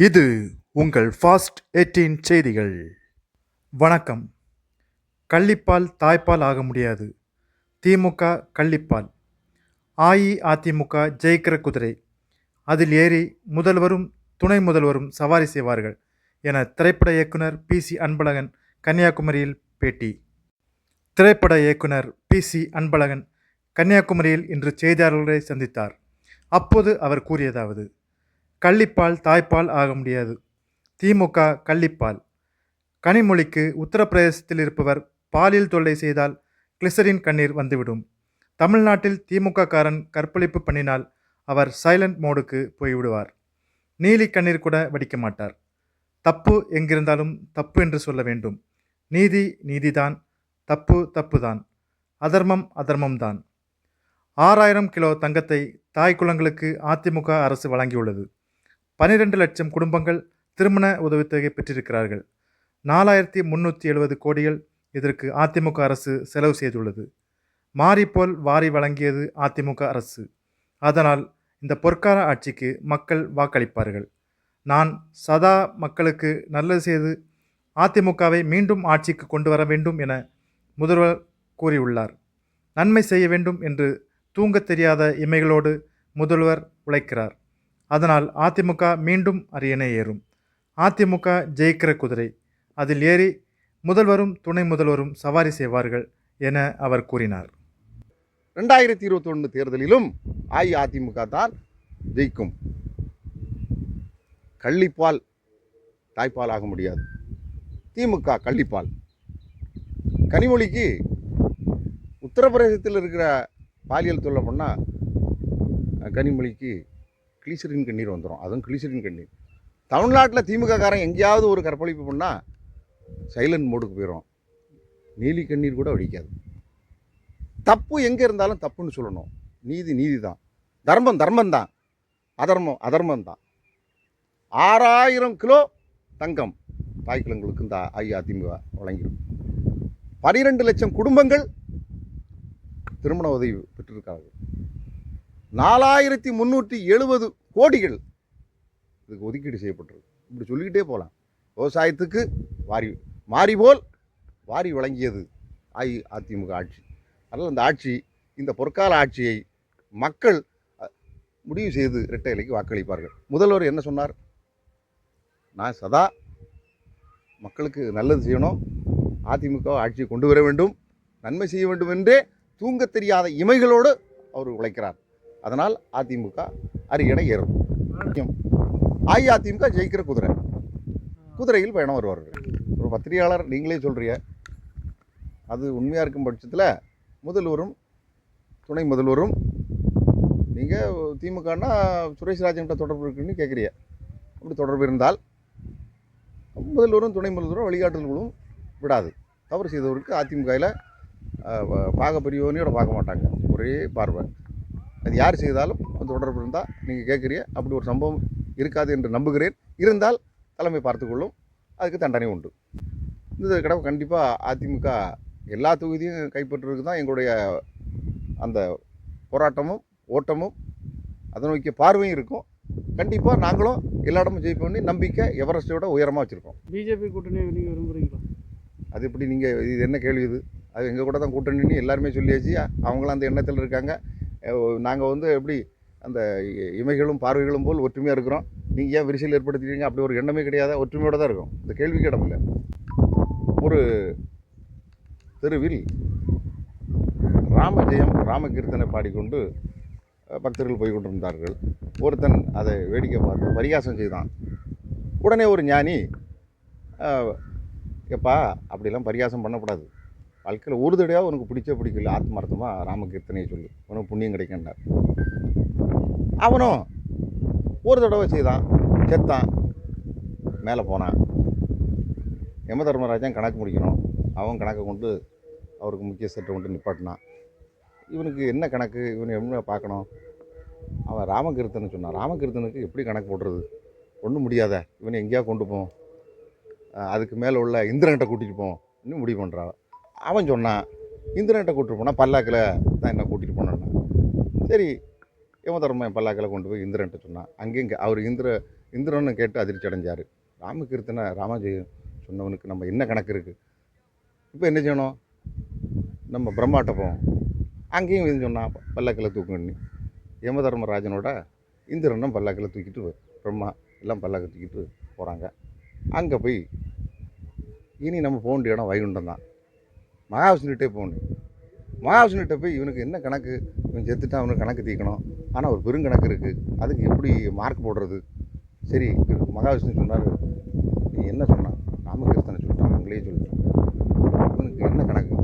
இது உங்கள் ஃபாஸ்ட் 18 செய்திகள். வணக்கம். கள்ளிப்பால் தாய்ப்பால் ஆக முடியாது. திமுக கள்ளிப்பால். அஇஅதிமுக ஜெயிக்கிற குதிரை. அதில் ஏறி முதல்வரும் துணை முதல்வரும் சவாரி செய்வார்கள் என திரைப்பட இயக்குனர் பி சி அன்பழகன் கன்னியாகுமரியில் பேட்டி. திரைப்பட இயக்குனர் பி சி அன்பழகன் கன்னியாகுமரியில் இன்று செய்தியாளர்களை சந்தித்தார். அப்போது அவர் கூறியதாவது கள்ளிப்பால் தாய்ப்பால் ஆக முடியாது. திமுக கள்ளிப்பால். கனிமொழிக்கு உத்தரப்பிரதேசத்தில் இருப்பவர் பாலியல் தொல்லை செய்தால் கிளிசரின் கண்ணீர் வந்துவிடும். தமிழ்நாட்டில் திமுக காரன் கற்பழிப்பு பண்ணினால் அவர் சைலண்ட் மோடுக்கு போய்விடுவார். நீலி கண்ணீர் கூட வடிக்க மாட்டார். தப்பு எங்கிருந்தாலும் தப்பு என்று சொல்ல வேண்டும். நீதி நீதிதான் தப்பு தப்புதான். அதர்மம் அதர்மம்தான். ஆறாயிரம் கிலோ தங்கத்தை தாய் குளங்களுக்கு அதிமுக அரசு வழங்கியுள்ளது. பனிரெண்டு லட்சம் குடும்பங்கள் திருமண உதவித்தொகை பெற்றிருக்கிறார்கள். நாலாயிரத்தி முந்நூற்றி எழுபது கோடிகள் இதற்கு அதிமுக அரசு செலவு செய்துள்ளது. மாறிப்போல் வாரி வழங்கியது அதிமுக அரசு. அதனால் இந்த பொற்கால ஆட்சிக்கு மக்கள் வாக்களிப்பார்கள். நான் சதா மக்களுக்கு நல்லது செய்து அதிமுகவை மீண்டும் ஆட்சிக்கு கொண்டு வர வேண்டும் என முதல்வர் கூறியுள்ளார். நன்மை செய்ய வேண்டும் என்று தூங்கத் தெரியாத இமைகளோடு முதல்வர் உழைக்கிறார். அதனால் அதிமுக மீண்டும் அரியணை ஏறும். அதிமுக ஜெயிக்கிற குதிரை. அதில் ஏறி முதல்வரும் துணை முதல்வரும் சவாரி செய்வார்கள் என அவர் கூறினார். ரெண்டாயிரத்தி இருபத்தொன்று தேர்தலிலும் அஇஅதிமுக தான் ஜெயிக்கும். கள்ளிப்பால் தாய்ப்பால் ஆக முடியாது. திமுக கள்ளிப்பால். கனிமொழிக்கு உத்தரப்பிரதேசத்தில் இருக்கிற பாலியல் தொல்லை பண்ணால் கனிமொழிக்கு கிளிசரின் கண்ணீர் வந்துடும் அதுவும் கிளிசரின் கண்ணீர். தமிழ்நாட்டில் திமுக காரன் எங்கேயாவது ஒரு கற்பழிப்பு பண்ணால் சைலண்ட் மோடுக்கு போயிடும் நீலி கண்ணீர் கூட வடிக்காது. தப்பு எங்கே இருந்தாலும் தப்புன்னு சொல்லணும். நீதி நீதி தான் தர்மம் தர்மம் தான் அதர்மம் அதர்மம் தான் ஆறாயிரம் கிலோ தங்கம் தாய்க்கிழங்களுக்கு இந்த அஇஅதிமுக வழங்கிடும். பனிரெண்டு லட்சம் குடும்பங்கள் திருமண உதவி பெற்றிருக்கார்கள் நாலாயிரத்தி முந்நூற்றி எழுபது கோடிகள் இதுக்கு ஒதுக்கீடு செய்யப்பட்டிருக்கு. இப்படி சொல்லிக்கிட்டே போகலாம். விவசாயத்துக்கு வாரி மாறி போல் வாரி வழங்கியது அஇஅதிமுக ஆட்சி. அதனால் அந்த ஆட்சி இந்த பொற்கால ஆட்சியை மக்கள் முடிவு செய்து இரட்டை இலைக்கு வாக்களிப்பார்கள். முதல்வர் என்ன சொன்னார்? நான் சதா மக்களுக்கு நல்லது செய்யணும். அதிமுக ஆட்சியை கொண்டு வர வேண்டும். நன்மை செய்ய வேண்டும் என்றே தூங்க தெரியாத இமைகளோடு அவர் உழைக்கிறார். அதனால் அதிமுக அரியணை ஏறும். அஇஅதிமுக ஜெயிக்கிற குதிரை. குதிரையில் பயணம் வருவார்கள் ஒரு பத்திரிகையாளர் நீங்களே சொல்கிறீங்க அது உண்மையாக இருக்கும் பட்சத்தில் முதல்வரும் துணை முதல்வரும் நீங்கள் திமுகன்னா சுரேஷ் ராஜன்கிட்ட தொடர்பு இருக்குன்னு கேட்குறீங்க அப்படி தொடர்பு இருந்தால் முதல்வரும் துணை முதல்வரும் வழிகாட்டுதல்களும் விடாது. தவறு செய்தவருக்கு அதிமுகவில் பாக பெரியவனையோட பார்க்க மாட்டாங்க. ஒரே பார்வை. அது யார் செய்தாலும் தொடர்பு இருந்தால் நீங்கள் கேட்குறீங்க. அப்படி ஒரு சம்பவம் இருக்காது என்று நம்புகிறேன். இருந்தால் தலைமை பார்த்துக்கொள்ளும். அதுக்கு தண்டனை உண்டு. இந்த கடவை கண்டிப்பாக அதிமுக எல்லா தொகுதியும் கைப்பற்றுறதுக்கு தான் எங்களுடைய அந்த போராட்டமும் ஓட்டமும் அதை நோக்கிய பார்வையும் இருக்கும். கண்டிப்பாக நாங்களும் எல்லா இடமும் ஜெயிப்போம்னு நம்பிக்கை எவரெஸ்ட்டோட உயரமாக வச்சுருக்கோம். பிஜேபி கூட்டணியை நீங்கள் விரும்புகிறீங்களா அது எப்படி நீங்கள் இது என்ன கேள்வி இது? அது எங்கள் கூட தான் கூட்டணின்னு எல்லாருமே சொல்லியாச்சு. அவங்களும் அந்த எண்ணத்தில் இருக்காங்க. நாங்கள் வந்து எப்படி அந்த இமைகளும் பார்வைகளும் போல் ஒற்றுமையாக இருக்கிறோம். நீங்கள் ஏன் விரிசல் ஏற்படுத்திட்டீங்க? அப்படி ஒரு எண்ணமே கிடையாது ஒற்றுமையோடு தான் இருக்கும். இந்த கேள்விக்கு இடம் இல்லை. ஒரு தெருவில் ராமஜெயம் ராமகீர்த்தனை பாடிக்கொண்டு பக்தர்கள் போய் கொண்டிருந்தார்கள். ஒருத்தன் அதை வேடிக்கை பார்த்து பரிகாசம் செய்தான். உடனே ஒரு ஞானி எப்பா அப்படிலாம் பரிகாசம் பண்ணக்கூடாது. வாழ்க்கையில் ஒரு தடையாக உனக்கு பிடிச்ச பிடிக்கல ஆத்மார்த்தமாக ராமகீர்த்தனையை சொல்லு. உனக்கு புண்ணியம் கிடைக்கின்றார் அவனும் ஒரு தடவை செய்தான் செத்தான் மேலே போனான். யம தர்மராஜன் கணக்கு முடிக்கணும். அவன் கணக்கை கொண்டு அவருக்கு முக்கிய முக்கியஸ்தர்கிட்ட கொண்டு நிப்பாட்டினான். இவனுக்கு என்ன கணக்கு இவனை என்ன பார்க்கணும்? அவன் ராமகீர்த்தன் சொன்னான் ராமகீர்த்தனுக்கு எப்படி கணக்கு போடுறது? ஒன்றும் முடியாத. இவனை எங்கேயா கொண்டு போவோம் அதுக்கு மேலே உள்ள இந்திரன்கிட்ட கூட்டிகிட்டு போவோம் இன்னும் முடிவு பண்ணுறான் அவன் சொன்னான் இந்திரன்ட்ட கூப்பிட்டு போனால் பல்லாக்கில் தான் என்ன கூட்டிகிட்டு போனேன்னா. சரி யமதர்மன் பல்லாக்கில் கொண்டு போய் இந்திரன்ட்ட சொன்னான். அங்கேயும் அவர் இந்திர இந்திரன்னு கேட்டு அதிர்ச்சி அடைஞ்சார். ராமகீர்த்தனை ராமஜெயம் சொன்னவனுக்கு நம்ம என்ன கணக்கு இருக்குது இப்போ என்ன செய்யணும்? நம்ம பிரம்மாட்ட போவோம். அங்கேயும் இது சொன்னான் பல்லாக்கில் தூக்குன்னு யமதர்மராஜனோட இந்திரனும் பல்லாக்கில் தூக்கிட்டு பிரம்மா எல்லாம் பல்லக்க தூக்கிட்டு போகிறாங்க அங்கே போய் இனி நம்ம போக வேண்டிய இடம் வைகுண்டம் தான். மகாவிஷ்ணுகிட்டே போகணும். மகாவிஷ்ணுகிட்ட போய் இவனுக்கு என்ன கணக்கு? இவன் செத்துட்டான் அவனுக்கு கணக்கு தீக்கணும். ஆனால் ஒரு பெருங்கணக்கு இருக்குது அதுக்கு எப்படி மார்க் போடுறது? சரி மகாவிஷ்ணு சொன்னார். நீ என்ன சொன்னான் ராமகிருஷ்ணனை சொல்லிட்டான். உங்களே சொல்லிட்டான் இவனுக்கு என்ன கணக்கு?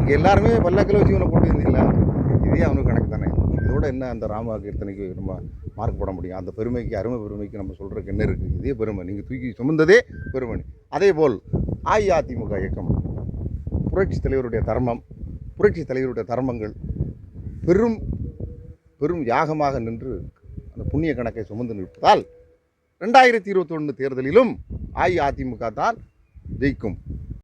இங்கே எல்லாருமே பல்லாக்கில் வச்சு இவனை போட்டு இருந்தீங்களா? இதே அவனுக்கு கணக்கு தானே. இதோட என்ன அந்த ராம கீர்த்தனைக்கு நம்ம மார்க் போட முடியும்? அந்த பெருமைக்கு அருமை பெருமைக்கு நம்ம சொல்கிறதுக்கு என்ன இருக்குது இதே பெருமை. நீங்கள் தூக்கி சுமந்ததே பெருமை. அதே போல் அஇஅதிமுக இயக்கம். புரட்சி தலைவருடைய தர்மம் புரட்சி தலைவருடைய தர்மங்கள் பெரும் பெரும் யாகமாக நின்று அந்த புண்ணிய கணக்கை சுமந்து நிற்பதால் ரெண்டாயிரத்தி இருபத்தொன்று தேர்தலிலும் அஇஅதிமுக தான் ஜெயிக்கும்.